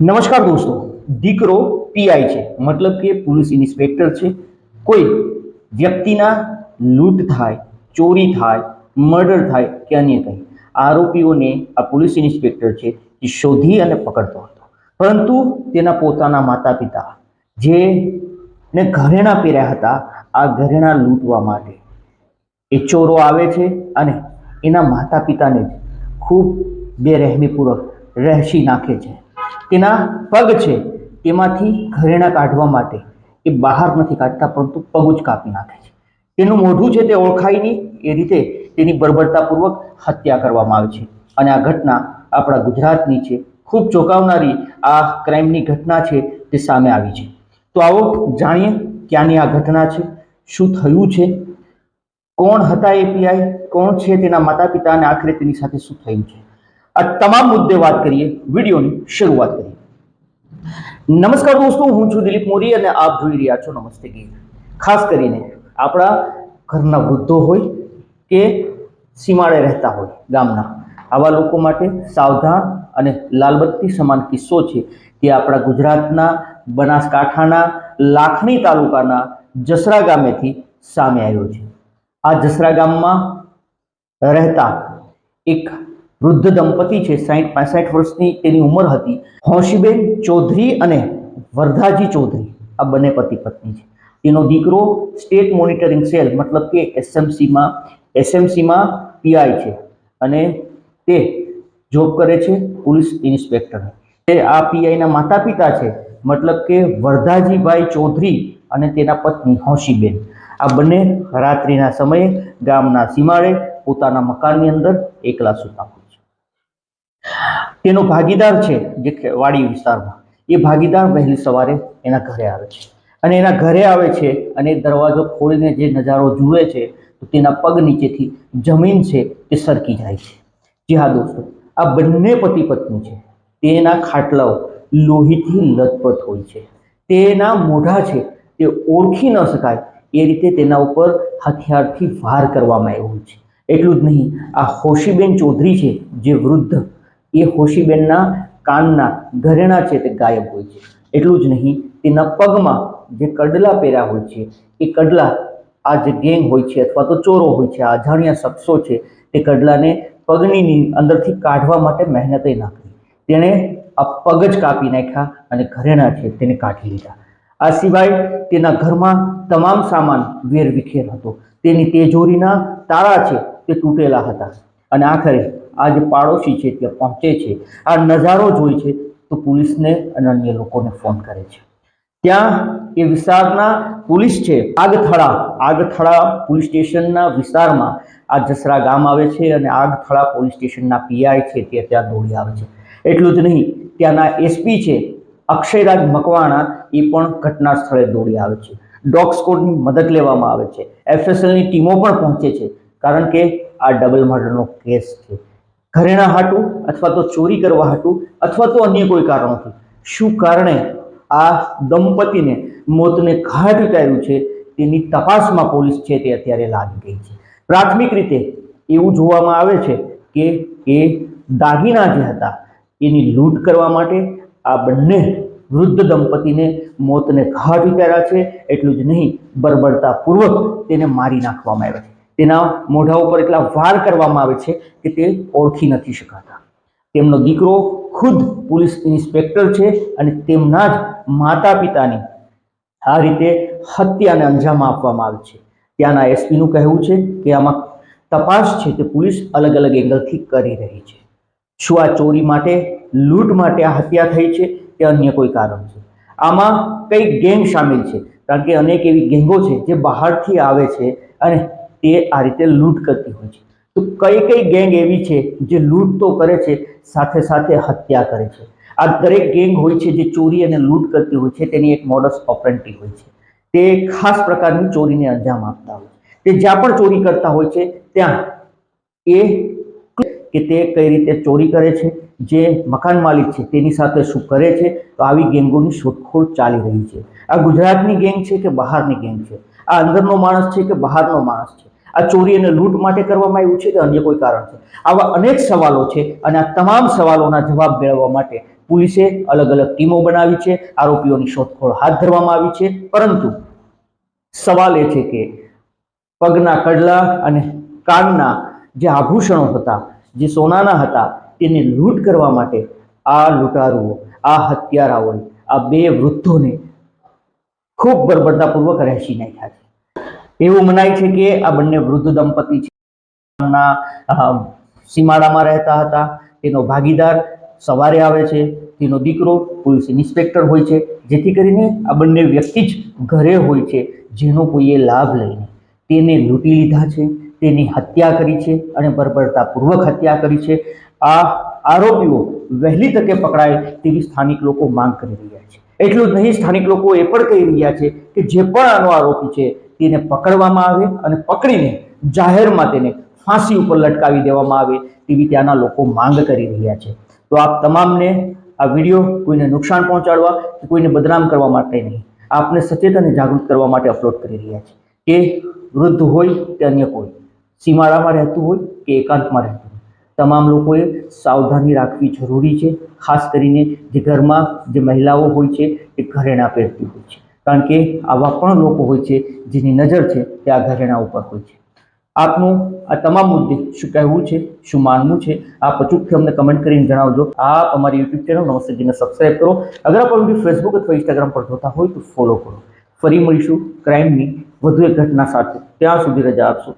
નમસ્કાર દોસ્તો, દીકરો પીઆઈ છે, મતલબ કે પોલીસ ઇન્સ્પેક્ટર છે. કોઈ વ્યક્તિના લૂંટ થાય, ચોરી થાય, મર્ડર થાય કે અન્ય કંઈ, આરોપીઓને આ પોલીસ ઇન્સ્પેક્ટર છે એ શોધી અને પકડતો હતો. પરંતુ તેના પોતાના માતા પિતા જે ને ઘરેણા પહેર્યા હતા, આ ઘરેણા લૂંટવા માટે એ ચોરો આવે છે અને એના માતા પિતાને ખૂબ બેરહેમીપૂર્વક રહેશી નાખે છે. તેના પગ છે, તેમાંથી ઘરેણા કાઢવા માટે. એ બહાર નથી કાઢતા, પરંતુ પગ જ કાપી નાખે છે. તેનું મોઢું છે તે ઓળખાય નહીં એ રીતે તેની બર્બરતાપૂર્વક હત્યા કરવામાં આવે છે. અને આ ઘટના આપણા ગુજરાતની છે. ખૂબ ચોંકાવનારી આ ક્રાઇમની ઘટના છે તે સામે આવી છે. તો આવો જાણીએ ક્યાંની આ ઘટના છે, શું થયું છે, કોણ હતા એપીઆઈ કોણ છે તેના માતા પિતા અને આખરે તેની સાથે શું થયું છે? આ તમામ મુદ્દે વાત કરીએ, વિડીયોની શરૂઆત કરીએ. નમસ્કાર દોસ્તો, હું છું દિલીપ મોરી અને આપ જોઈ રહ્યા છો નમસ્તે ગીત ખાસ કરીને આપણા ઘરના વૃદ્ધો હોય કે સીમાડે રહેતા હોય ગામના, આવા લોકો માટે સાવધાન અને લાલબત્તી સમાન કિસ્સો છે તે આપણા ગુજરાતના બનાસકાંઠાના લાખણી તાલુકાના જસરા ગામેથી સામે આવ્યો છે. આ જસરા ગામમાં રહેતા એક વૃદ્ધ દંપતી છે સાઠ પાસઠ વર્ષની તેની ઉંમર હતી. હોશીબેન ચૌધરી અને વરધાજી ચૌધરી, આ બંને પતિ પત્ની છે. તેનો દીકરો સ્ટેટ મોનિટરિંગ સેલ, મતલબ કે એસએમસીમાં એસએમસીમાં પીઆઈ છે અને તે જોબ કરે છે પોલીસ ઇન્સ્પેક્ટર. તે આ પીઆઈના માતા પિતા છે, મતલબ કે વરધાજીભાઈ ચૌધરી અને તેના પત્ની હોશીબેન. આ બંને રાત્રિના સમયે ગામના સીમાડે પોતાના મકાનની અંદર એકલા સૂતા તેનો ભાગીદાર છે જે વાડી વિસ્તારમાં. એ ભાગીદાર વહેલી સવારે એના ઘરે આવે છે. અને એના ઘરે આવે છે અને દરવાજો ખોલીને જે નજારો જુએ છે, તો તેના પગ નીચેથી જમીન છે તે સરકી જાય છે. જી હા દોસ્તો, આ બંને પતિ પત્ની છે. તેના ખાટલાઓ લોહીથી લથપથ હોય છે. તેના મોઢા છે તે ઓળખી ન શકાય એ રીતે તેના ઉપર હથિયારથી વાર કરવામાં આવ્યો છે. એટલું જ નહીં, આ હોશીબેન ચૌધરી છે જે વૃદ્ધ એ હોશીબેનના કાનના ઘરેણા છે તે ગાયબ હોય છે. એટલું જ નહીં, તેના પગમાં જે કડલા પહેર્યા હોય છે, એ કડલા આ જે ગેંગ હોય છે અથવા તો ચોરો હોય છે, આ અજાણ્યા શખ્સો છે, તે કડલાને પગની અંદરથી કાઢવા માટે મહેનતે ના કરી તેણે આ પગ જ કાપી નાખ્યા અને ઘરેણા છે તેને કાઢી લીધા. આ સિવાય તેના ઘરમાં તમામ સામાન વેરવિખેર હતો. તેની તેજોરીના તાળા છે તે તૂટેલા હતા. અને આખરે આ જે પાડોશી છે તે પહોંચે છે. આ નજારો જોઈ છે તો પોલીસને અને અન્ય લોકોને ફોન કરે છે. ત્યાં એ વિસ્તારના પોલીસ છે, આગથળા. આગથળા પોલીસ સ્ટેશનના વિસ્તારમાં આ જસરા ગામ આવે છે અને આગથળા પોલીસ સ્ટેશનના પીઆઈ છે તે ત્યાં દોડી આવે છે. એટલું જ નહીં, ત્યાંના એસપી છે, અક્ષયરાજ મકવાણા, એ પણ ઘટના સ્થળે દોડી આવે છે. ડોગ સ્કોડની મદદ લેવામાં આવે છે. એફએસએલની ટીમો પણ પહોંચે છે. કારણ કે આ ડબલ મર્ડરનો કેસ છે. ઘરેણા હાટું અથવા તો ચોરી કરવા હાટું અથવા તો અન્ય કોઈ કારણોથી. શું કારણે આ દંપતીને મોતને ઘાટ ઉતાર્યું છે તેની તપાસમાં પોલીસ છે તે અત્યારે લાગી ગઈ છે. પ્રાથમિક રીતે એવું જોવામાં આવે છે કે એ દાગીના જે હતા એની લૂંટ કરવા માટે આ બંને વૃદ્ધ દંપતીને મોતને ઘાટ ઉતાર્યા છે. એટલું જ નહીં, બરબરતાપૂર્વક તેને મારી નાખવામાં આવ્યા છે. તેના મોઢા ઉપર એટલા વાર કરવામાં આવે છે કે તે ઓળખી નથી શકાતા. તેમનો દીકરો ખુદ પોલીસ ઇન્સ્પેક્ટર છે અને તેમના જ માતા પિતાની આ રીતે હત્યાને અંજામ આપવામાં આવે છે. ત્યાંના એસપીનું કહેવું છે કે આમાં તપાસ છે તે પોલીસ અલગ અલગ એંગલથી કરી રહી છે. શું આ ચોરી માટે, લૂંટ માટે આ હત્યા થઈ છે કે અન્ય કોઈ કારણ છે આમાં કઈ ગેંગ સામેલ છે, કારણ કે અનેક એવી ગેંગો છે જે બહારથી આવે છે અને તે આ રીતે લૂંટ કરતી હોય છે. તો કઈ કઈ ગેંગ એવી છે જે લૂંટ તો કરે છે, સાથે સાથે હત્યા કરે છે. આ દરેક ગેંગ હોય છે જે ચોરી અને લૂંટ કરતી હોય છે, તેની એક મોડસ ઓપરેન્ટી હોય છે. તે ખાસ પ્રકારની ચોરીને અંજામ આપતા હોય તે જ્યાં પણ ચોરી કરતા હોય છે, ત્યાં એ કે તે કઈ રીતે ચોરી કરે છે, જે મકાન માલિક છે, તેની સાથે શું કરે છે, તો આવી ગેંગોની શોધખોળ ચાલી રહી છે. આ ગુજરાતની ગેંગ છે કે બહારની ગેંગ છે? આ અંદરનો માણસ છે કે બહારનો માણસ છે? આ ચોરી અને લૂંટ માટે કરવામાં આવ્યું છે કે અન્ય કોઈ કારણ છે? આવા અનેક સવાલો છે અને આ તમામ સવાલોના જવાબ મેળવવા માટે પોલીસે અલગ અલગ ટીમો બનાવી છે, આરોપીઓની શોધખોળ હાથ ધરવામાં આવી છે. પરંતુ સવાલ એ છે કે પગના કડલા અને કાનના જે આભૂષણો હતા, જે સોનાના હતા, તેને લૂંટ કરવા માટે આ લૂંટારુઓ, આ હત્યારાઓએ આ બે વૃદ્ધોને ખૂબ બરબરતાપૂર્વક રહેશી નાખ્યા છે. એવું મનાય છે કે આ બંને વૃદ્ધ દંપતી છે. સીમાડામાં રહેતા હતા. તેનો ભાગીદાર સવારે આવે છે. તેનો દીકરો પોલીસ ઇન્સ્પેક્ટર હોય છે. જેથી કરીને આ બંને વ્યક્તિ જ ઘરે હોય છે, જેનો કોઈએ લાભ લઈને તેને લૂંટી લીધા છે. તેની હત્યા કરી છે અને બર્બરતાપૂર્વક હત્યા કરી છે. આ આરોપીઓ વહેલી તકે પકડાય તેવી સ્થાનિક લોકો માંગ કરી રહ્યા છે. એટલું જ નહીં, સ્થાનિક લોકો એ પણ કહી રહ્યા છે કે જે પણ આનો આરોપી છે, તેને પકડવામાં આવે અને પકડીને જાહેરમાં તેને ફાંસી ઉપર લટકાવી દેવામાં આવે તેવી ત્યાંના લોકો માંગ કરી રહ્યા છે. તો આપ તમામને આ વીડિયો કોઈને નુકસાન પહોંચાડવા કે કોઈને બદનામ કરવા માટે નહીં, આપને સચેત અને જાગૃત કરવા માટે અપલોડ કરી રહ્યા છે. કે વૃદ્ધ હોય કે અન્ય કોઈ, સીમાડામાં રહેતું હોય કે એકાંતમાં રહેતું હોય, તમામ લોકોએ સાવધાની રાખવી જરૂરી છે, ખાસ કરીને જે ઘરમાં જે મહિલાઓ હોય છે, એ ઘરેણાં પહેરતી હોય છે. કારણ કે આવા પણ લોકો હોય છે, જેની નજર છે તે આ ઘરેણાં ઉપર હોય છે. આપનું આ તમામ મુદ્દે શું કહેવું છે, શું માનવું છે, આપ અચૂકથી અમને કમેન્ટ કરીને જણાવજો. આપ અમારી યુટ્યુબ ચેનલ નમસ્તે જીને સબસ્ક્રાઇબ કરો. અગર આપ વીડિયો ફેસબુક અથવા ઇન્સ્ટાગ્રામ પર જોતા હોય તો ફોલો કરો. ફરી મળીશું. ક્રાઇમની વધુ એક ઘટના સાથે. ત્યાં સુધી રજા આપશો.